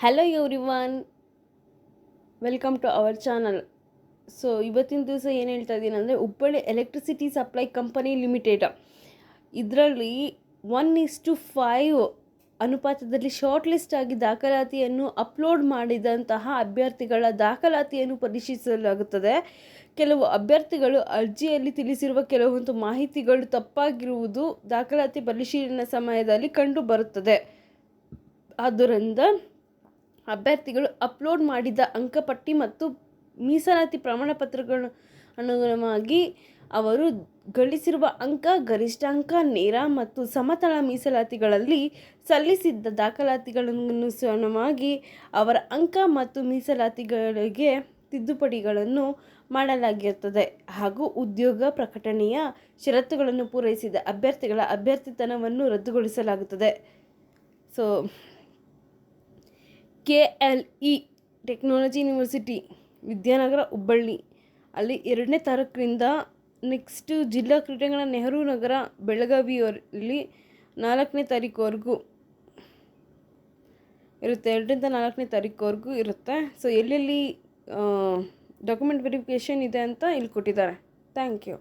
Hello everyone welcome to our channel so ಇವತ್ತಿನ ದಿವಸ ಏನು ಹೇಳ್ತಾ ಇದ್ದೀನಿ ಅಂದರೆ Hubballi electricity supply company limited ಇದರಲ್ಲಿ ಒನ್ ಇಸ್ ಟು ಫೈವ್ ಅನುಪಾತದಲ್ಲಿ ಶಾರ್ಟ್ ಲಿಸ್ಟ್ ಆಗಿ ದಾಖಲಾತಿಯನ್ನು ಅಪ್ಲೋಡ್ ಮಾಡಿದಂತಹ ಅಭ್ಯರ್ಥಿಗಳ ದಾಖಲಾತಿಯನ್ನು ಪರಿಶೀಲಿಸಲಾಗುತ್ತದೆ. ಕೆಲವು ಅಭ್ಯರ್ಥಿಗಳು ಅರ್ಜಿಯಲ್ಲಿ ತಿಳಿಸಿರುವ ಕೆಲವೊಂದು ಮಾಹಿತಿಗಳು ತಪ್ಪಾಗಿರುವುದು ದಾಖಲಾತಿ ಪರಿಶೀಲನೆ ಸಮಯದಲ್ಲಿ ಕಂಡುಬರುತ್ತದೆ. ಆದ್ದರಿಂದ ಅಭ್ಯರ್ಥಿಗಳು ಅಪ್ಲೋಡ್ ಮಾಡಿದ ಅಂಕಪಟ್ಟಿ ಮತ್ತು ಮೀಸಲಾತಿ ಪ್ರಮಾಣ ಪತ್ರಗಳ ಅನುಗುಣವಾಗಿ ಅವರು ಗಳಿಸಿರುವ ಅಂಕ, ಗರಿಷ್ಠ ಅಂಕ, ನೇರ ಮತ್ತು ಸಮತಲ ಮೀಸಲಾತಿಗಳಲ್ಲಿ ಸಲ್ಲಿಸಿದ್ದ ದಾಖಲಾತಿಗಳನ್ನನುಸಾರವಾಗಿ ಅವರ ಅಂಕ ಮತ್ತು ಮೀಸಲಾತಿಗಳಿಗೆ ತಿದ್ದುಪಡಿಗಳನ್ನು ಮಾಡಲಾಗಿರುತ್ತದೆ ಹಾಗೂ ಉದ್ಯೋಗ ಪ್ರಕಟಣೆಯ ಷರತ್ತುಗಳನ್ನು ಪೂರೈಸಿದ ಅಭ್ಯರ್ಥಿಗಳ ಅಭ್ಯರ್ಥಿತನವನ್ನು ರದ್ದುಗೊಳಿಸಲಾಗುತ್ತದೆ. So K L E, technology university, Vidyanagar, Hubballi. ಅಲ್ಲಿ ಎರಡನೇ ತಾರೀಕಿನಿಂದ ನೆಕ್ಸ್ಟು ಜಿಲ್ಲಾ ಕ್ರೀಡೆಗಳ ನೆಹರು ನಗರ, ಬೆಳಗಾವಿಯಲ್ಲಿ ನಾಲ್ಕನೇ ತಾರೀಕುವರೆಗೂ ಇರುತ್ತೆ. ಎರಡರಿಂದ ನಾಲ್ಕನೇ ತಾರೀಕುವರೆಗೂ ಇರುತ್ತೆ. ಸೊ ಎಲ್ಲೆಲ್ಲಿ ಡಾಕ್ಯುಮೆಂಟ್ ವೆರಿಫಿಕೇಷನ್ ಇದೆ ಅಂತ ಇಲ್ಲಿ ಕೊಟ್ಟಿದ್ದಾರೆ. Thank you